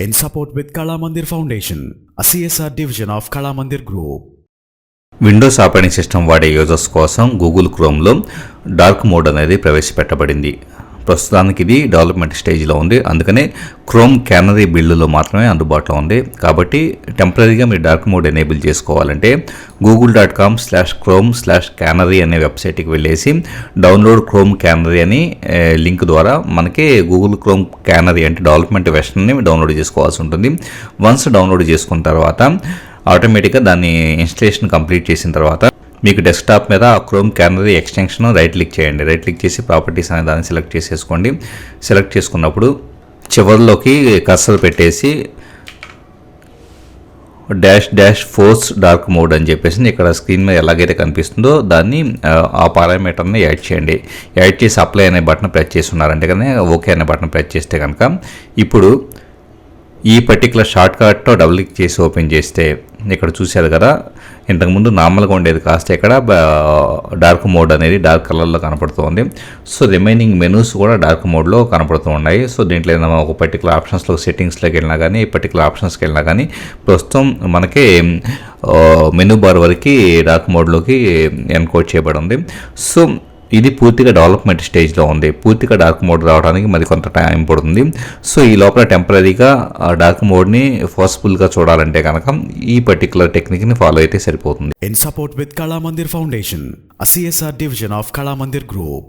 in support with Kala Mandir Foundation, a CSR division of Kala Mandir Group. Windows operating system వాడే users కోసం Google క్రోమ్లో dark mode అనేది ప్రవేశపెట్టబడింది ప్రస్తుతానికి ఇది డెవలప్మెంట్ స్టేజ్లో ఉంది. అందుకనే క్రోమ్ క్యానరీ బిల్డ్లో మాత్రమే అందుబాటులో ఉంది. కాబట్టి టెంపరీగా మీరు డార్క్ మోడ్ ఎనేబుల్ చేసుకోవాలంటే Google dot com slash Chrome slash Canary అనే వెబ్సైట్కి వెళ్ళేసి డౌన్లోడ్ క్రోమ్ క్యానరీ అని లింక్ ద్వారా మనకి గూగుల్ క్రోమ్ క్యానరీ అంటే డెవలప్మెంట్ వెర్షన్ని డౌన్లోడ్ చేసుకోవాల్సి ఉంటుంది. వన్స్ డౌన్లోడ్ చేసుకున్న తర్వాత ఆటోమేటిక్గా దాన్ని ఇన్స్టలేషన్ కంప్లీట్ చేసిన తర్వాత మీకు డెస్క్టాప్ మీద Chrome Canary extension right click చేయండి. రైట్ క్లిక్ చేసి ప్రాపర్టీస్ అనే దాన్ని సెలెక్ట్ చేసేసుకోండి. సెలెక్ట్ చేసుకున్నప్పుడు చివరిలోకి కర్సర్ పెట్టేసి dash dash force dark mode అని చెప్పేసి ఇక్కడ స్క్రీన్ మీద ఎలాగైతే కనిపిస్తుందో దాన్ని ఆ, పారామీటర్ని యాడ్ చేయండి. యాడ్ చేసి అప్లై అనే బటన్ ప్రెస్ చేసి ఉన్నారంటే కానీ ఓకే అనే బటన్ ప్రెస్ చేస్తే కనుక ఇప్పుడు ఈ పర్టికులర్ షార్ట్కట్తో డబుల్ క్లిక్ చేసి ఓపెన్ చేస్తే ఇక్కడ చూశారు కదా ఇంతకుముందు నార్మల్గా ఉండేది కాస్త ఇక్కడ డార్క్ మోడ్ అనేది డార్క్ కలర్లో కనపడుతుంది. సో రిమైనింగ్ మెనూస్ కూడా డార్క్ మోడ్లో కనపడుతూ ఉన్నాయి. సో దీంట్లో ఏదైనా ఒక పర్టికులర్ ఆప్షన్స్లో సెట్టింగ్స్లోకి వెళ్ళినా కానీ ఈ పర్టికులర్ ఆప్షన్స్కి వెళ్ళినా కానీ ప్రస్తుతం మనకి మెనూ బార్ వరకు డార్క్ మోడ్లోకి ఎన్కోడ్ చేయబడి ఉంది. సో ఇది పూర్తిగా డెవలప్మెంట్ స్టేజ్లో ఉంది. పూర్తిగా డార్క్ మోడ్ రావడానికి మరి కొంత టైం పడుతుంది. సో ఈ లోపల టెంపరీగా ఆ డార్క్ మోడ్ని ఫోర్స్ఫుల్గా చూడాలంటే కనుక ఈ పర్టికులర్ టెక్నిక్ని ఫాలో అయితే సరిపోతుంది. In support with Kalamandir foundation Foundation, division of Kalamandir group